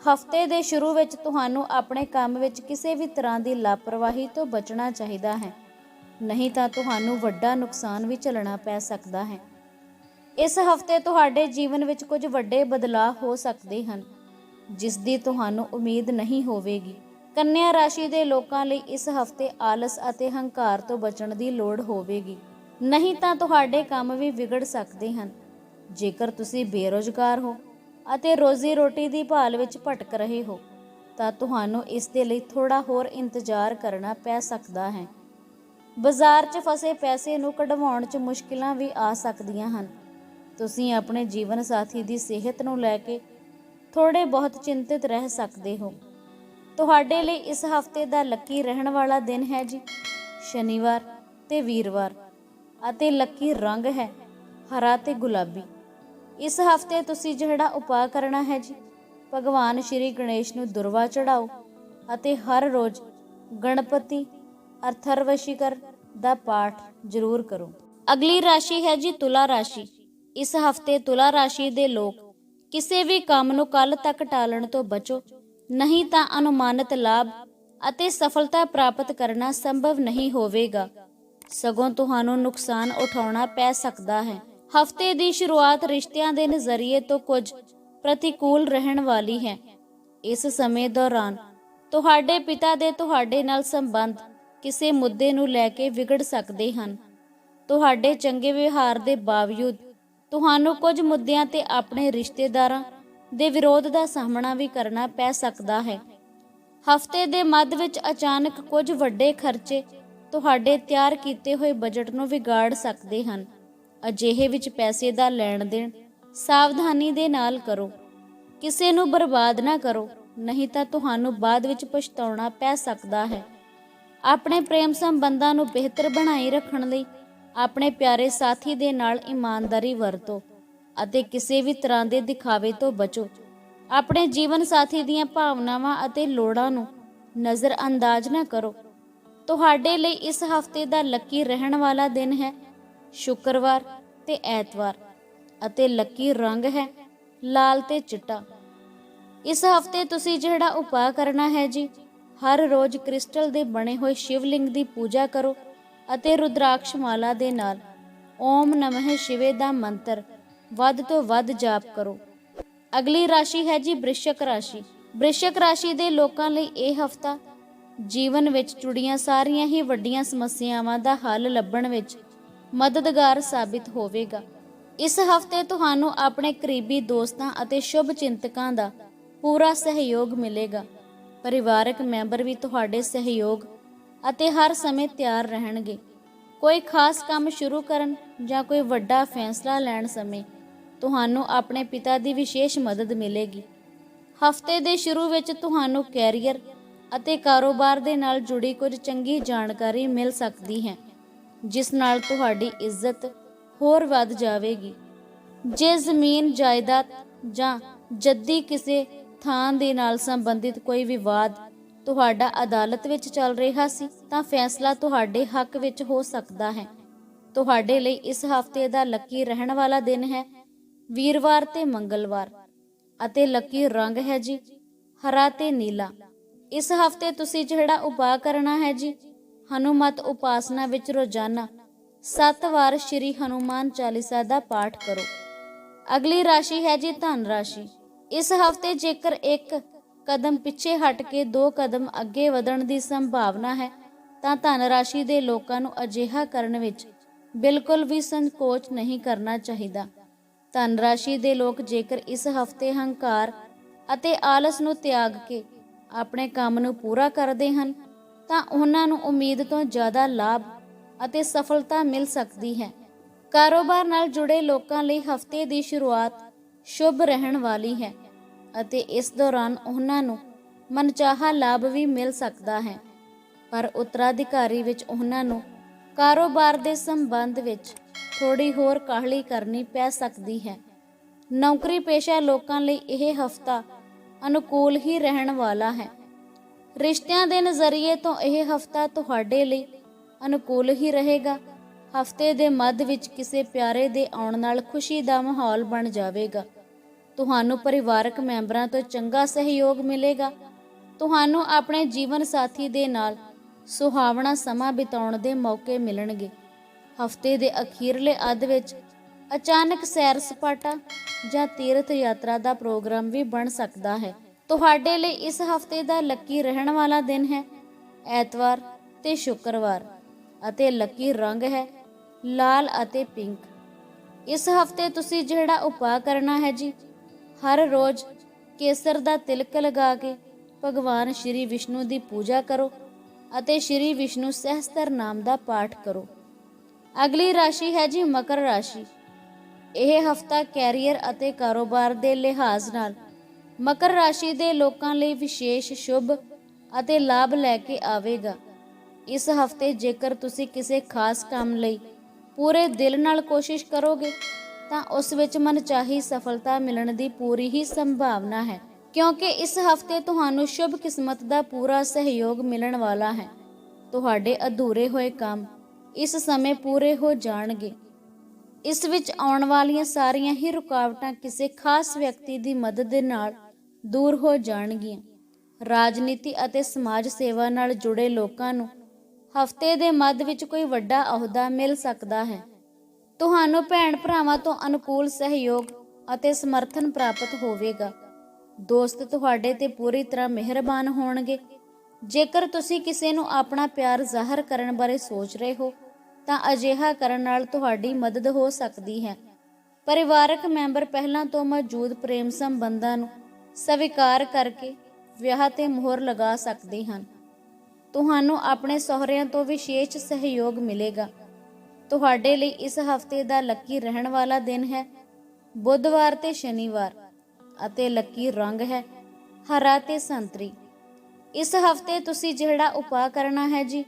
ਹਫ਼ਤੇ ਦੇ ਸ਼ੁਰੂ ਵਿੱਚ ਤੁਹਾਨੂੰ ਆਪਣੇ ਕੰਮ ਵਿੱਚ ਕਿਸੇ ਵੀ ਤਰ੍ਹਾਂ ਦੀ ਲਾਪਰਵਾਹੀ ਤੋਂ ਬਚਣਾ ਚਾਹੀਦਾ ਹੈ। ਨਹੀਂ ਤਾਂ ਤੁਹਾਨੂੰ ਵੱਡਾ ਨੁਕਸਾਨ ਵੀ ਝੱਲਣਾ ਪੈ ਸਕਦਾ ਹੈ। ਇਸ ਹਫ਼ਤੇ ਤੁਹਾਡੇ ਜੀਵਨ ਵਿੱਚ ਕੁਝ ਵੱਡੇ ਬਦਲਾਅ ਹੋ ਸਕਦੇ ਹਨ, ਜਿਸ ਦੀ ਤੁਹਾਨੂੰ ਉਮੀਦ ਨਹੀਂ ਹੋਵੇਗੀ। ਕੰਨਿਆ ਰਾਸ਼ੀ ਦੇ ਲੋਕਾਂ ਲਈ ਇਸ ਹਫ਼ਤੇ ਆਲਸ ਅਤੇ ਹੰਕਾਰ ਤੋਂ ਬਚਣ ਦੀ ਲੋੜ ਹੋਵੇਗੀ। ਨਹੀਂ ਤਾਂ ਤੁਹਾਡੇ ਕੰਮ ਵੀ ਵਿਗੜ ਸਕਦੇ ਹਨ। ਜੇਕਰ ਤੁਸੀਂ ਬੇਰੋਜ਼ਗਾਰ ਹੋ ਅਤੇ ਰੋਜ਼ੀ ਰੋਟੀ ਦੀ ਭਾਲ ਵਿੱਚ ਭਟਕ ਰਹੇ ਹੋ, ਤਾਂ ਤੁਹਾਨੂੰ ਇਸ ਦੇ ਲਈ ਥੋੜਾ ਹੋਰ ਇੰਤਜ਼ਾਰ ਕਰਨਾ ਪੈ ਸਕਦਾ ਹੈ। ਬਾਜ਼ਾਰ 'ਚ ਫਸੇ ਪੈਸੇ ਨੂੰ ਕਢਵਾਉਣ 'ਚ ਮੁਸ਼ਕਿਲਾਂ ਵੀ ਆ ਸਕਦੀਆਂ ਹਨ। ਤੁਸੀਂ ਆਪਣੇ ਜੀਵਨ ਸਾਥੀ ਦੀ ਸਿਹਤ ਨੂੰ ਲੈ ਕੇ ਥੋੜੇ ਬਹੁਤ ਚਿੰਤਿਤ ਰਹਿ ਸਕਦੇ ਹੋ। ਤੁਹਾਡੇ ਲਈ ਇਸ ਹਫ਼ਤੇ ਦਾ ਲੱਕੀ ਰਹਿਣ ਵਾਲਾ ਦਿਨ ਹੈ ਜੀ। ਸ਼ਨੀਵਾਰ ਤੇ ਵੀਰਵਾਰ ਅਤੇ ਲੱਕੀ ਰੰਗ ਹੈ, ਹਰਾ ਤੇ ਗੁਲਾਬੀ। ਇਸ ਹਫ਼ਤੇ ਤੁਸੀਂ ਜਿਹੜਾ ਉਪਾਅ ਕਰਨਾ ਹੈ ਜੀ, ਭਗਵਾਨ ਸ਼੍ਰੀ ਗਣੇਸ਼ ਨੂੰ ਦੁਰਵਾ ਚੜਾਓ ਅਤੇ ਹਰ ਰੋਜ਼ ਗਣਪਤੀ ਅਰਥਰਵਸ਼ੀਕਰ ਦਾ ਪਾਠ ਜ਼ਰੂਰ ਕਰੋ। ਅਗਲੀ ਰਾਸ਼ੀ ਹੈ ਜੀ ਤੁਲਾ ਰਾਸ਼ੀ। ਇਸ ਹਫ਼ਤੇ ਤੁਲਾ ਰਾਸ਼ੀ ਦੇ ਲੋਕ ਕਿਸੇ ਵੀ ਕੰਮ ਨੂੰ ਕੱਲ ਤੱਕ ਟਾਲਣ ਤੋਂ ਬਚੋ। ਨਹੀਂ ਤਾਂ ਅਨੁਮਾਨਿਤ ਲਾਭ ਅਤੇ ਸਫਲਤਾ ਪ੍ਰਾਪਤ ਕਰਨਾ ਸੰਭਵ ਨਹੀਂ ਹੋਵੇਗਾ। ਸਗੋਂ ਤੁਹਾਨੂੰ ਨੁਕਸਾਨ ਉਠਾਉਣਾ ਪੈ ਸਕਦਾ ਹੈ। ਹਫ਼ਤੇ ਦੀ ਸ਼ੁਰੂਆਤ ਰਿਸ਼ਤਿਆਂ ਦੇ ਨਜ਼ਰੀਏ ਤੋਂ ਕੁਝ ਪ੍ਰਤੀਕੂਲ ਰਹਿਣ ਵਾਲੀ ਹੈ। ਇਸ ਸਮੇਂ ਦੌਰਾਨ ਤੁਹਾਡੇ ਪਿਤਾ ਦੇ ਤੁਹਾਡੇ ਨਾਲ ਸੰਬੰਧ ਕਿਸੇ ਮੁੱਦੇ ਨੂੰ ਲੈ ਕੇ ਵਿਗੜ ਸਕਦੇ ਹਨ। ਤੁਹਾਡੇ ਚੰਗੇ ਵਿਵਹਾਰ ਦੇ ਬਾਵਜੂਦ ਤੁਹਾਨੂੰ ਕੁਝ ਮੁੱਦਿਆਂ ਤੇ ਆਪਣੇ ਰਿਸ਼ਤੇਦਾਰਾਂ ਦੇ ਵਿਰੋਧ ਦਾ ਸਾਹਮਣਾ ਵੀ ਕਰਨਾ ਪੈ ਸਕਦਾ ਹੈ। ਹਫ਼ਤੇ ਦੇ ਮੱਧ ਵਿੱਚ ਅਚਾਨਕ ਕੁਝ ਵੱਡੇ ਖਰਚੇ ਤੁਹਾਡੇ ਤਿਆਰ ਕੀਤੇ ਹੋਏ ਬਜਟ ਨੂੰ ਵਿਗਾੜ ਸਕਦੇ ਹਨ। ਅਜਿਹੇ ਵਿੱਚ ਪੈਸੇ ਦਾ ਲੈਣ ਦੇਣ ਸਾਵਧਾਨੀ ਦੇ ਨਾਲ ਕਰੋ। ਕਿਸੇ ਨੂੰ ਬਰਬਾਦ ਨਾ ਕਰੋ, ਨਹੀਂ ਤਾਂ ਤੁਹਾਨੂੰ ਬਾਅਦ ਵਿੱਚ ਪਛਤਾਉਣਾ ਪੈ ਸਕਦਾ ਹੈ। ਆਪਣੇ ਪ੍ਰੇਮ ਸੰਬੰਧਾਂ ਨੂੰ ਬਿਹਤਰ ਬਣਾਈ ਰੱਖਣ ਲਈ ਆਪਣੇ ਪਿਆਰੇ ਸਾਥੀ ਦੇ ਨਾਲ ਇਮਾਨਦਾਰੀ ਵਰਤੋ ਅਤੇ ਕਿਸੇ ਵੀ ਤਰ੍ਹਾਂ ਦੇ ਦਿਖਾਵੇ ਤੋਂ ਬਚੋ। ਆਪਣੇ ਜੀਵਨ ਸਾਥੀ ਦੀਆਂ ਭਾਵਨਾਵਾਂ ਅਤੇ ਲੋੜਾਂ ਨੂੰ ਨਜ਼ਰ ਅੰਦਾਜ਼ ਨਾ ਕਰੋ। ਤੁਹਾਡੇ ਲਈ ਇਸ ਹਫ਼ਤੇ ਦਾ ਲੱਕੀ ਰਹਿਣ ਵਾਲਾ ਦਿਨ ਹੈ। ਸ਼ੁੱਕਰਵਾਰ ਤੇ ਐਤਵਾਰ ਅਤੇ ਲੱਕੀ ਰੰਗ ਹੈ, ਲਾਲ ਤੇ ਚਿੱਟਾ। ਇਸ ਹਫ਼ਤੇ ਤੁਸੀਂ ਜਿਹੜਾ ਉਪਾਅ ਕਰਨਾ ਹੈ ਜੀ, ਹਰ ਰੋਜ਼ ਕ੍ਰਿਸਟਲ ਦੇ ਬਣੇ ਹੋਏ ਸ਼ਿਵਲਿੰਗ ਦੀ ਪੂਜਾ ਕਰੋ। ਅਤੇ ਰੁਦਰਾਕਸ਼ ਮਾਲਾ ਦੇ ਨਾਲ, ਓਮ ਨਮः ਸ਼ਿਵੇ ਦਾ ਮੰਤਰ, ਵੱਧ ਤੋਂ ਵੱਧ ਜਾਪ ਕਰੋ। ਅਗਲੀ ਰਾਸ਼ੀ ਹੈ ਜੀ ਬ੍ਰਿਸ਼ਕ ਰਾਸ਼ੀ। ਬ੍ਰਿਸ਼ਕ ਰਾਸ਼ੀ ਦੇ ਲੋਕਾਂ ਲਈ ਇਹ ਹਫਤਾ ਜੀਵਨ ਵਿੱਚ ਜੁੜੀਆਂ ਸਾਰੀਆਂ ਹੀ ਵੱਡੀਆਂ ਸਮੱਸਿਆਵਾਂ ਦਾ ਹੱਲ ਲੱਭਣ ਵਿੱਚ ਮਦਦਗਾਰ ਸਾਬਿਤ ਹੋਵੇਗਾ। ਇਸ ਹਫ਼ਤੇ ਤੁਹਾਨੂੰ ਆਪਣੇ ਕਰੀਬੀ ਦੋਸਤਾਂ ਅਤੇ ਸ਼ੁਭ ਚਿੰਤਕਾਂ ਦਾ ਪੂਰਾ ਸਹਿਯੋਗ ਮਿਲੇਗਾ। ਪਰਿਵਾਰਕ ਮੈਂਬਰ ਵੀ ਤੁਹਾਡੇ ਸਹਿਯੋਗ ਅਤੇ ਹਰ ਸਮੇਂ ਤਿਆਰ ਰਹਿਣਗੇ। ਕੋਈ ਖਾਸ ਕੰਮ ਸ਼ੁਰੂ ਕਰਨ ਜਾਂ ਕੋਈ ਵੱਡਾ ਫੈਸਲਾ ਲੈਣ ਸਮੇਂ ਤੁਹਾਨੂੰ ਆਪਣੇ ਪਿਤਾ ਦੀ ਵਿਸ਼ੇਸ਼ ਮਦਦ ਮਿਲੇਗੀ। ਹਫ਼ਤੇ ਦੇ ਸ਼ੁਰੂ ਵਿੱਚ ਤੁਹਾਨੂੰ ਕੈਰੀਅਰ ਅਤੇ ਕਾਰੋਬਾਰ ਦੇ ਨਾਲ ਜੁੜੀ ਕੁਝ ਚੰਗੀ ਜਾਣਕਾਰੀ ਮਿਲ ਸਕਦੀ ਹੈ, ਜਿਸ ਨਾਲ ਤੁਹਾਡੀ ਇੱਜ਼ਤ ਹੋਰ ਵੱਧ ਜਾਵੇਗੀ। ਜੇ ਜ਼ਮੀਨ, ਜਾਇਦਾਦ ਜਾਂ ਜੱਦੀ ਕਿਸੇ ਥਾਂ ਦੇ ਨਾਲ ਸੰਬੰਧਿਤ ਕੋਈ ਵਿਵਾਦ ਤੁਹਾਡਾ ਅਦਾਲਤ ਵਿੱਚ ਚੱਲ ਰਿਹਾ ਸੀ ਤਾਂ ਫੈਸਲਾ ਤੁਹਾਡੇ ਹੱਕ ਵਿੱਚ ਹੋ ਸਕਦਾ ਹੈ। ਤੁਹਾਡੇ ਲਈ ਇਸ ਹਫ਼ਤੇ ਦਾ ਲੱਕੀ ਰਹਿਣ ਵਾਲਾ ਦਿਨ ਹੈ। ਵੀਰਵਾਰ ਤੇ ਮੰਗਲਵਾਰ। ਅਤੇ ਲੱਕੀ ਰੰਗ ਹੈ ਜੀ, ਹਰਾ ਤੇ ਨੀਲਾ। ਇਸ ਹਫ਼ਤੇ ਤੁਸੀਂ ਜਿਹੜਾ ਉਪਾਅ ਕਰਨਾ ਹੈ ਜੀ, ਹਨੂਮਤ ਉਪਾਸਨਾ ਵਿੱਚ ਰੋਜ਼ਾਨਾ 7 ਵਾਰ ਸ਼੍ਰੀ ਹਨੂਮਾਨ ਚਾਲੀਸਾ ਦਾ ਪਾਠ ਕਰੋ। ਅਗਲੀ ਰਾਸ਼ੀ ਹੈ ਜੀ ਧਨ ਰਾਸ਼ੀ। ਇਸ ਹਫ਼ਤੇ ਜੇਕਰ ਇੱਕ ਕਦਮ ਪਿੱਛੇ ਹਟ ਕੇ ਦੋ ਕਦਮ ਅੱਗੇ ਵਧਣ ਦੀ ਸੰਭਾਵਨਾ ਹੈ, ਤਾਂ ਧਨ ਰਾਸ਼ੀ ਦੇ ਲੋਕਾਂ ਨੂੰ ਅਜਿਹਾ ਕਰਨ ਵਿੱਚ ਬਿਲਕੁਲ ਵੀ ਸੰਕੋਚ ਨਹੀਂ ਕਰਨਾ ਚਾਹੀਦਾ। ਧਨ ਰਾਸ਼ੀ ਦੇ ਲੋਕ ਜੇਕਰ ਇਸ ਹਫ਼ਤੇ ਹੰਕਾਰ ਅਤੇ ਆਲਸ ਨੂੰ ਤਿਆਗ ਕੇ ਆਪਣੇ ਕੰਮ ਨੂੰ ਪੂਰਾ ਕਰਦੇ ਹਨ, ਤਾਂ ਉਹਨਾਂ ਨੂੰ ਉਮੀਦ ਤੋਂ ਜ਼ਿਆਦਾ ਲਾਭ ਅਤੇ ਸਫਲਤਾ ਮਿਲ ਸਕਦੀ ਹੈ। ਕਾਰੋਬਾਰ ਨਾਲ ਜੁੜੇ ਲੋਕਾਂ ਲਈ ਹਫ਼ਤੇ ਦੀ ਸ਼ੁਰੂਆਤ ਸ਼ੁਭ ਰਹਿਣ ਵਾਲੀ ਹੈ। ਅਤੇ ਇਸ ਦੌਰਾਨ ਉਹਨਾਂ ਨੂੰ ਮਨਚਾਹਾ ਲਾਭ ਵੀ ਮਿਲ ਸਕਦਾ ਹੈ। ਪਰ ਉੱਤਰਾਧਿਕਾਰੀ ਵਿੱਚ ਉਹਨਾਂ ਨੂੰ ਕਾਰੋਬਾਰ ਦੇ ਸੰਬੰਧ ਵਿੱਚ ਥੋੜੀ ਹੋਰ ਕਾਹਲੀ ਕਰਨੀ ਪੈ ਸਕਦੀ ਹੈ। ਨੌਕਰੀ ਪੇਸ਼ਾ ਲੋਕਾਂ ਲਈ ਇਹ ਹਫਤਾ ਅਨੁਕੂਲ ਹੀ ਰਹਿਣ ਵਾਲਾ ਹੈ। ਰਿਸ਼ਤਿਆਂ ਦੇ ਨਜ਼ਰੀਏ ਤੋਂ ਇਹ ਹਫਤਾ ਤੁਹਾਡੇ ਲਈ ਅਨੁਕੂਲ ਹੀ ਰਹੇਗਾ। ਹਫ਼ਤੇ ਦੇ ਮੱਧ ਵਿੱਚ ਕਿਸੇ ਪਿਆਰੇ ਦੇ ਆਉਣ ਨਾਲ ਖੁਸ਼ੀ ਦਾ ਮਾਹੌਲ ਬਣ ਜਾਵੇਗਾ। ਤੁਹਾਨੂੰ ਪਰਿਵਾਰਕ ਮੈਂਬਰਾਂ ਤੋਂ ਚੰਗਾ ਸਹਿਯੋਗ ਮਿਲੇਗਾ। ਤੁਹਾਨੂੰ ਆਪਣੇ ਜੀਵਨ ਸਾਥੀ ਦੇ ਨਾਲ ਸੁਹਾਵਣਾ ਸਮਾਂ ਬਿਤਾਉਣ ਦੇ ਮੌਕੇ ਮਿਲਣਗੇ। ਹਫ਼ਤੇ ਦੇ ਅਖੀਰਲੇ ਅੱਧ ਵਿੱਚ ਅਚਾਨਕ ਸੈਰ ਸਪਾਟਾ ਜਾਂ ਤੀਰਥ ਯਾਤਰਾ ਦਾ ਪ੍ਰੋਗਰਾਮ ਵੀ ਬਣ ਸਕਦਾ ਹੈ। ਤੁਹਾਡੇ ਲਈ ਇਸ ਹਫ਼ਤੇ ਦਾ ਲੱਕੀ ਰਹਿਣ ਵਾਲਾ ਦਿਨ ਹੈ। ਐਤਵਾਰ ਤੇ ਸ਼ੁੱਕਰਵਾਰ ਅਤੇ ਲੱਕੀ ਰੰਗ ਹੈ, ਲਾਲ ਅਤੇ ਪਿੰਕ। ਇਸ ਹਫ਼ਤੇ ਤੁਸੀਂ ਜਿਹੜਾ ਉਪਾਅ ਕਰਨਾ ਹੈ ਜੀ ਹਰ ਰੋਜ਼ ਕੇਸਰ ਦਾ ਤਿਲਕ ਲਗਾ ਕੇ ਭਗਵਾਨ ਸ਼੍ਰੀ ਵਿਸ਼ਨੂੰ ਦੀ ਪੂਜਾ ਕਰੋ ਅਤੇ ਸ਼੍ਰੀ ਵਿਸ਼ਨੂੰ ਸਹਸਤਰ ਨਾਮ ਦਾ ਪਾਠ ਕਰੋ। ਅਗਲੀ ਰਾਸ਼ੀ ਹੈ ਜੀ ਮਕਰ ਰਾਸ਼ੀ। ਇਹ ਹਫਤਾ ਕੈਰੀਅਰ ਅਤੇ ਕਾਰੋਬਾਰ ਦੇ ਲਿਹਾਜ਼ ਨਾਲ ਮਕਰ ਰਾਸ਼ੀ ਦੇ ਲੋਕਾਂ ਲਈ ਵਿਸ਼ੇਸ਼ ਸ਼ੁਭ ਅਤੇ ਲਾਭ ਲੈ ਕੇ ਆਵੇਗਾ। ਇਸ ਹਫ਼ਤੇ ਜੇਕਰ ਤੁਸੀਂ ਕਿਸੇ ਖਾਸ ਕੰਮ ਲਈ ਪੂਰੇ ਦਿਲ ਨਾਲ ਕੋਸ਼ਿਸ਼ ਕਰੋਗੇ ਤਾਂ ਉਸ ਵਿੱਚ ਮਨਚਾਹੀ ਸਫਲਤਾ ਮਿਲਣ ਦੀ ਪੂਰੀ ਹੀ ਸੰਭਾਵਨਾ ਹੈ, ਕਿਉਂਕਿ ਇਸ ਹਫ਼ਤੇ ਤੁਹਾਨੂੰ ਸ਼ੁਭ ਕਿਸਮਤ ਦਾ ਪੂਰਾ ਸਹਿਯੋਗ ਮਿਲਣ ਵਾਲਾ ਹੈ। ਤੁਹਾਡੇ ਅਧੂਰੇ ਹੋਏ ਕੰਮ ਇਸ ਸਮੇਂ ਪੂਰੇ ਹੋ ਜਾਣਗੇ। ਇਸ ਵਿੱਚ ਆਉਣ ਵਾਲੀਆਂ ਸਾਰੀਆਂ ਹੀ ਰੁਕਾਵਟਾਂ ਕਿਸੇ ਖਾਸ ਵਿਅਕਤੀ ਦੀ ਮਦਦ ਦੇ ਨਾਲ ਦੂਰ ਹੋ ਜਾਣਗੀਆਂ। ਰਾਜਨੀਤੀ ਅਤੇ ਸਮਾਜ ਸੇਵਾ ਨਾਲ ਜੁੜੇ ਲੋਕਾਂ ਨੂੰ ਹਫ਼ਤੇ ਦੇ ਮੱਧ ਵਿੱਚ ਕੋਈ ਵੱਡਾ ਅਹੁਦਾ ਮਿਲ ਸਕਦਾ ਹੈ। ਤੁਹਾਨੂੰ ਭੈਣ ਭਰਾਵਾਂ ਤੋਂ ਅਨੁਕੂਲ ਸਹਿਯੋਗ ਅਤੇ ਸਮਰਥਨ ਪ੍ਰਾਪਤ ਹੋਵੇਗਾ। ਦੋਸਤ ਤੁਹਾਡੇ ਤੇ ਪੂਰੀ ਤਰ੍ਹਾਂ ਮਿਹਰਬਾਨ ਹੋਣਗੇ। ਜੇਕਰ ਤੁਸੀਂ ਕਿਸੇ ਨੂੰ ਆਪਣਾ ਪਿਆਰ ਜ਼ਾਹਰ ਕਰਨ ਬਾਰੇ ਸੋਚ ਰਹੇ ਹੋ, ਤਾਂ ਅਜਿਹਾ ਕਰਨ ਨਾਲ ਤੁਹਾਡੀ ਮਦਦ ਹੋ ਸਕਦੀ ਹੈ। ਪਰਿਵਾਰਕ ਮੈਂਬਰ ਪਹਿਲਾਂ ਤੋਂ ਮੌਜੂਦ ਪ੍ਰੇਮ ਸੰਬੰਧਾਂ ਨੂੰ ਸਵੀਕਾਰ ਕਰਕੇ ਵਿਆਹ ਤੇ ਮੋਹਰ ਲਗਾ ਸਕਦੇ ਹਨ। ਤੁਹਾਨੂੰ ਆਪਣੇ ਸਹੁਰਿਆਂ ਤੋਂ ਵਿਸ਼ੇਸ਼ ਸਹਿਯੋਗ ਮਿਲੇਗਾ। ਤੁਹਾਡੇ ਲਈ ਇਸ ਹਫ਼ਤੇ ਦਾ ਲੱਕੀ ਰਹਿਣ ਵਾਲਾ ਦਿਨ ਹੈ। ਬੁੱਧਵਾਰ ਤੇ ਸ਼ਨੀਵਾਰ ਅਤੇ ਲੱਕੀ ਰੰਗ ਹੈ। ਹਰਾ ਤੇ ਸੰਤਰੀ। ਇਸ ਹਫ਼ਤੇ ਤੁਸੀਂ ਜਿਹੜਾ ਉਪਾਅ ਕਰਨਾ ਹੈ ਜੀ,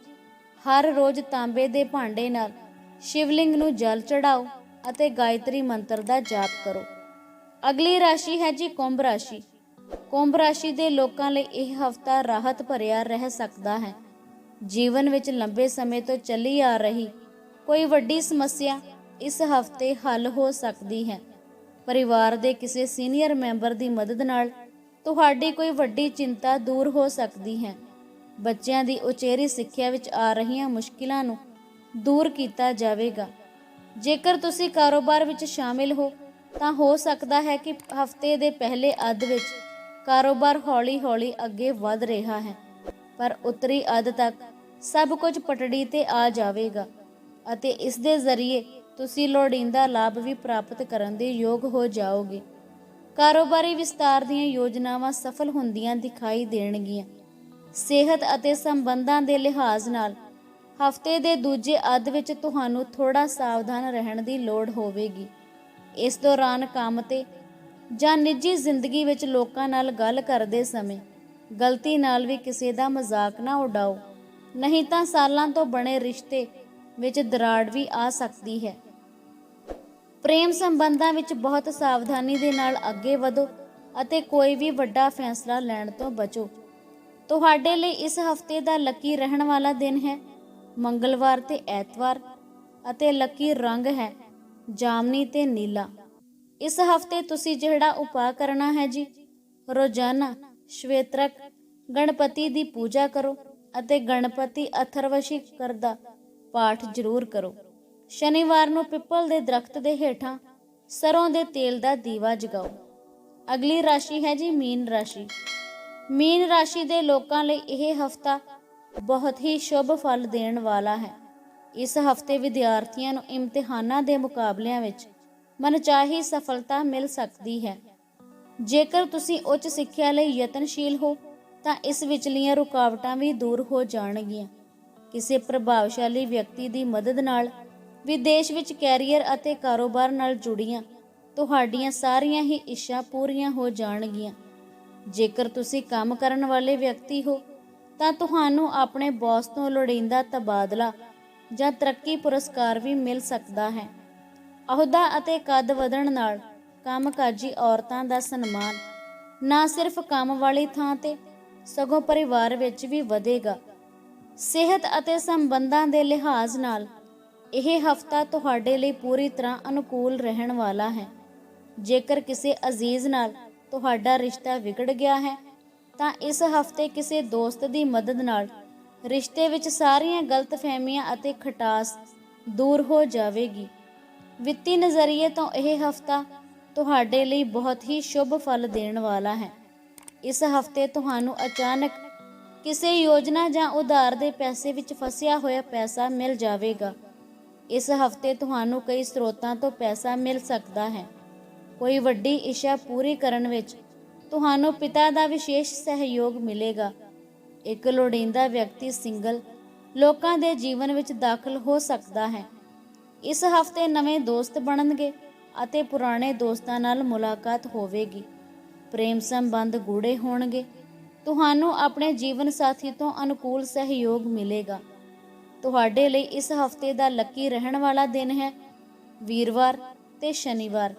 ਹਰ ਰੋਜ਼ ਤਾਂਬੇ ਦੇ ਭਾਂਡੇ ਨਾਲ ਸ਼ਿਵਲਿੰਗ ਨੂੰ ਜਲ ਚੜਾਓ ਅਤੇ ਗਾਇਤਰੀ ਮੰਤਰ ਦਾ ਜਾਪ ਕਰੋ। ਅਗਲੀ ਰਾਸ਼ੀ ਹੈ ਜੀ ਕੁੰਭ ਰਾਸ਼ੀ। ਕੁੰਭ ਰਾਸ਼ੀ ਦੇ ਲੋਕਾਂ ਲਈ ਇਹ ਹਫਤਾ ਰਾਹਤ ਭਰਿਆ ਰਹਿ ਸਕਦਾ ਹੈ। ਜੀਵਨ ਵਿੱਚ ਲੰਬੇ ਸਮੇਂ ਤੋਂ ਚੱਲੀ ਆ ਰਹੀ ਕੋਈ ਵੱਡੀ ਸਮੱਸਿਆ ਇਸ ਹਫ਼ਤੇ ਹੱਲ ਹੋ ਸਕਦੀ ਹੈ। ਪਰਿਵਾਰ ਦੇ ਕਿਸੇ ਸੀਨੀਅਰ ਮੈਂਬਰ ਦੀ ਮਦਦ ਨਾਲ ਤੁਹਾਡੀ ਕੋਈ ਵੱਡੀ ਚਿੰਤਾ ਦੂਰ ਹੋ ਸਕਦੀ ਹੈ। ਬੱਚਿਆਂ ਦੀ ਉਚੇਰੀ ਸਿੱਖਿਆ ਵਿੱਚ ਆ ਰਹੀਆਂ ਮੁਸ਼ਕਿਲਾਂ ਨੂੰ ਦੂਰ ਕੀਤਾ ਜਾਵੇਗਾ। ਜੇਕਰ ਤੁਸੀਂ ਕਾਰੋਬਾਰ ਵਿੱਚ ਸ਼ਾਮਿਲ ਹੋ, ਤਾਂ ਹੋ ਸਕਦਾ ਹੈ ਕਿ ਹਫ਼ਤੇ ਦੇ ਪਹਿਲੇ ਅੱਧ ਵਿੱਚ ਕਾਰੋਬਾਰ ਹੌਲੀ-ਹੌਲੀ ਅੱਗੇ ਵਧ ਰਿਹਾ ਹੈ। ਪਰ ਉੱਤਰੀ ਅੱਧ ਤੱਕ ਸਭ ਕੁਝ ਪਟੜੀ ਤੇ ਆ ਜਾਵੇਗਾ। ਅਤੇ ਇਸ ਦੇ ਜ਼ਰੀਏ ਤੁਸੀਂ ਲੋੜੀਂਦਾ ਲਾਭ ਵੀ ਪ੍ਰਾਪਤ ਕਰਨ ਦੇ ਯੋਗ ਹੋ ਜਾਓਗੇ। ਕਾਰੋਬਾਰੀ ਵਿਸਤਾਰ ਦੀਆਂ ਯੋਜਨਾਵਾਂ ਸਫਲ ਹੁੰਦੀਆਂ ਦਿਖਾਈ ਦੇਣਗੀਆਂ। ਸਿਹਤ ਅਤੇ ਸੰਬੰਧਾਂ ਦੇ ਲਿਹਾਜ਼ ਨਾਲ ਹਫ਼ਤੇ ਦੇ ਦੂਜੇ ਅੱਧ ਵਿੱਚ ਤੁਹਾਨੂੰ ਥੋੜਾ ਸਾਵਧਾਨ ਰਹਿਣ ਦੀ ਲੋੜ ਹੋਵੇਗੀ। ਇਸ ਦੌਰਾਨ ਕੰਮ ਤੇ ਜਾਂ ਨਿੱਜੀ ਜ਼ਿੰਦਗੀ ਵਿੱਚ ਲੋਕਾਂ ਨਾਲ ਗੱਲ ਕਰਦੇ ਸਮੇਂ ਗਲਤੀ ਨਾਲ ਵੀ ਕਿਸੇ ਦਾ ਮਜ਼ਾਕ ਨਾ ਉਡਾਓ। ਨਹੀਂ ਤਾਂ ਸਾਲਾਂ ਤੋਂ ਬਣੇ ਰਿਸ਼ਤੇ ਵਿੱਚ ਦਰਾੜ ਵੀ ਆ ਸਕਦੀ ਹੈ। ਪ੍ਰੇਮ ਸੰਬੰਧਾਂ ਵਿੱਚ ਬਹੁਤ ਸਾਵਧਾਨੀ ਦੇ ਨਾਲ ਅੱਗੇ ਵਧੋ ਅਤੇ ਕੋਈ ਵੀ ਵੱਡਾ ਫੈਸਲਾ ਲੈਣ ਤੋਂ ਬਚੋ। ਤੁਹਾਡੇ ਲਈ ਇਸ ਹਫ਼ਤੇ ਦਾ ਲੱਕੀ ਰਹਿਣ ਵਾਲਾ ਦਿਨ ਹੈ। ਮੰਗਲਵਾਰ ਤੇ ਐਤਵਾਰ ਅਤੇ ਲੱਕੀ ਰੰਗ ਹੈ, ਜਾਮਨੀ ਤੇ ਨੀਲਾ। ਇਸ ਹਫ਼ਤੇ ਤੁਸੀਂ ਜਿਹੜਾ ਉਪਾਅ ਕਰਨਾ ਹੈ ਜੀ, ਰੋਜ਼ਾਨਾ ਸ਼ਵੇਤਰਕ ਗਣਪਤੀ ਦੀ ਪੂਜਾ ਕਰੋ ਅਤੇ ਗਣਪਤੀ ਅਥਰਵਸ਼ੀ ਕਰਦਾ ਪਾਠ ਜ਼ਰੂਰ ਕਰੋ। ਸ਼ਨੀਵਾਰ ਨੂੰ ਪਿੱਪਲ ਦੇ ਦਰਖਤ ਦੇ ਹੇਠਾਂ ਸਰੋਂ ਦੇ ਤੇਲ ਦਾ ਦੀਵਾ ਜਗਾਓ। ਅਗਲੀ ਰਾਸ਼ੀ ਹੈ ਜੀ ਮੀਨ ਰਾਸ਼ੀ। ਮੀਨ ਰਾਸ਼ੀ ਦੇ ਲੋਕਾਂ ਲਈ ਇਹ ਹਫਤਾ ਬਹੁਤ ਹੀ ਸ਼ੁਭ ਫਲ ਦੇਣ ਵਾਲਾ ਹੈ। ਇਸ ਹਫ਼ਤੇ ਵਿਦਿਆਰਥੀਆਂ ਨੂੰ ਇਮਤਿਹਾਨਾਂ ਦੇ ਮੁਕਾਬਲਿਆਂ ਵਿੱਚ ਮਨਚਾਹੀ ਸਫਲਤਾ ਮਿਲ ਸਕਦੀ ਹੈ। ਜੇਕਰ ਤੁਸੀਂ ਉੱਚ ਸਿੱਖਿਆ ਲਈ ਯਤਨਸ਼ੀਲ ਹੋ, ਤਾਂ ਇਸ ਵਿਚਲੀਆਂ ਰੁਕਾਵਟਾਂ ਵੀ ਦੂਰ ਹੋ ਜਾਣਗੀਆਂ। ਕਿਸੇ ਪ੍ਰਭਾਵਸ਼ਾਲੀ ਵਿਅਕਤੀ ਦੀ ਮਦਦ ਨਾਲ ਵਿਦੇਸ਼ ਵਿੱਚ ਕੈਰੀਅਰ ਅਤੇ ਕਾਰੋਬਾਰ ਨਾਲ ਜੁੜੀਆਂ, ਤੁਹਾਡੀਆਂ ਸਾਰੀਆਂ ਹੀ ਇੱਛਾ ਪੂਰੀਆਂ ਹੋ ਜਾਣਗੀਆਂ। ਜੇਕਰ ਤੁਸੀਂ ਕੰਮ ਕਰਨ ਵਾਲੇ ਵਿਅਕਤੀ ਹੋ, ਤਾਂ ਤੁਹਾਨੂੰ ਆਪਣੇ ਬੌਸ ਤੋਂ ਲੋੜੀਂਦਾ ਤਬਾਦਲਾ ਜਾਂ ਤਰੱਕੀ ਪੁਰਸਕਾਰ ਵੀ ਮਿਲ ਸਕਦਾ ਹੈ। ਅਹੁਦਾ ਅਤੇ ਕੱਦ ਵਧਣ ਨਾਲ ਕੰਮਕਾਜੀ ਔਰਤਾਂ ਦਾ ਸਨਮਾਨ ਨਾ ਸਿਰਫ ਕੰਮ ਵਾਲੀ ਥਾਂ ਤੇ, ਸਗੋਂ ਪਰਿਵਾਰ ਵਿੱਚ ਵੀ ਵਧੇਗਾ। ਸਿਹਤ ਅਤੇ ਸੰਬੰਧਾਂ ਦੇ ਲਿਹਾਜ਼ ਨਾਲ, ਇਹ ਹਫਤਾ ਤੁਹਾਡੇ ਲਈ ਪੂਰੀ ਤਰ੍ਹਾਂ ਅਨੁਕੂਲ ਰਹਿਣ ਵਾਲਾ ਹੈ। ਜੇਕਰ ਕਿਸੇ ਅਜ਼ੀਜ਼ ਨਾਲ ਤੁਹਾਡਾ ਰਿਸ਼ਤਾ ਵਿਗੜ ਗਿਆ ਹੈ, ਤਾਂ ਇਸ ਹਫ਼ਤੇ ਕਿਸੇ ਦੋਸਤ ਦੀ ਮਦਦ ਨਾਲ ਰਿਸ਼ਤੇ ਵਿੱਚ ਸਾਰੀਆਂ ਗਲਤਫਹਿਮੀਆਂ ਅਤੇ ਖਟਾਸ ਦੂਰ ਹੋ ਜਾਵੇਗੀ। ਵਿੱਤੀ ਨਜ਼ਰੀਏ ਤੋਂ ਇਹ ਹਫਤਾ ਤੁਹਾਡੇ ਲਈ ਬਹੁਤ ਹੀ ਸ਼ੁਭ ਫਲ ਦੇਣ ਵਾਲਾ ਹੈ। ਇਸ ਹਫ਼ਤੇ ਤੁਹਾਨੂੰ ਅਚਾਨਕ ਕਿਸੇ ਯੋਜਨਾ ਜਾਂ ਉਧਾਰ ਦੇ ਪੈਸੇ ਵਿੱਚ ਫਸਿਆ ਹੋਇਆ ਪੈਸਾ ਮਿਲ ਜਾਵੇਗਾ। ਇਸ ਹਫ਼ਤੇ ਤੁਹਾਨੂੰ ਕਈ ਸਰੋਤਾਂ ਤੋਂ ਪੈਸਾ ਮਿਲ ਸਕਦਾ ਹੈ। ਕੋਈ ਵੱਡੀ ਇੱਛਾ ਪੂਰੀ ਕਰਨ ਵਿੱਚ ਤੁਹਾਨੂੰ ਪਿਤਾ ਦਾ ਵਿਸ਼ੇਸ਼ ਸਹਿਯੋਗ ਮਿਲੇਗਾ। ਇੱਕ ਲੋੜੀਂਦਾ ਵਿਅਕਤੀ ਸਿੰਗਲ ਲੋਕਾਂ ਦੇ ਜੀਵਨ ਵਿੱਚ ਦਾਖਲ ਹੋ ਸਕਦਾ ਹੈ। ਇਸ ਹਫ਼ਤੇ ਨਵੇਂ ਦੋਸਤ ਬਣਨਗੇ ਅਤੇ ਪੁਰਾਣੇ ਦੋਸਤਾਂ ਨਾਲ ਮੁਲਾਕਾਤ ਹੋਵੇਗੀ। ਪ੍ਰੇਮ ਸੰਬੰਧ ਗੂੜੇ ਹੋਣਗੇ ਤੁਹਾਨੂੰ ਆਪਣੇ ਜੀਵਨ ਸਾਥੀ ਤੋਂ ਅਨੁਕੂਲ ਸਹਿਯੋਗ ਮਿਲੇਗਾ। ਤੁਹਾਡੇ ਲਈ ਇਸ ਹਫ਼ਤੇ ਦਾ ਲੱਕੀ ਰਹਿਣ ਵਾਲਾ ਦਿਨ ਹੈ, ਵੀਰਵਾਰ ਤੇ ਸ਼ਨੀਵਾਰ,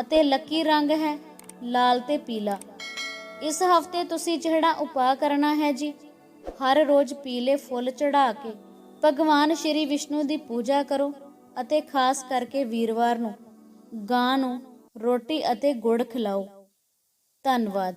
ਅਤੇ ਲੱਕੀ ਰੰਗ ਹੈ ਲਾਲ ਤੇ ਪੀਲਾ। ਇਸ ਹਫ਼ਤੇ ਤੁਸੀਂ ਜਿਹੜਾ ਉਪਾਅ ਕਰਨਾ ਹੈ ਜੀ, ਹਰ ਰੋਜ਼ ਪੀਲੇ ਫੁੱਲ ਚੜਾ ਕੇ ਭਗਵਾਨ ਸ਼੍ਰੀ ਵਿਸ਼ਨੂੰ ਦੀ ਪੂਜਾ ਕਰੋ ਅਤੇ ਖਾਸ ਕਰਕੇ ਵੀਰਵਾਰ ਨੂੰ ਗਾਂ ਨੂੰ ਰੋਟੀ ਅਤੇ ਗੁੜ ਖਿਲਾਓ। ਧੰਨਵਾਦ।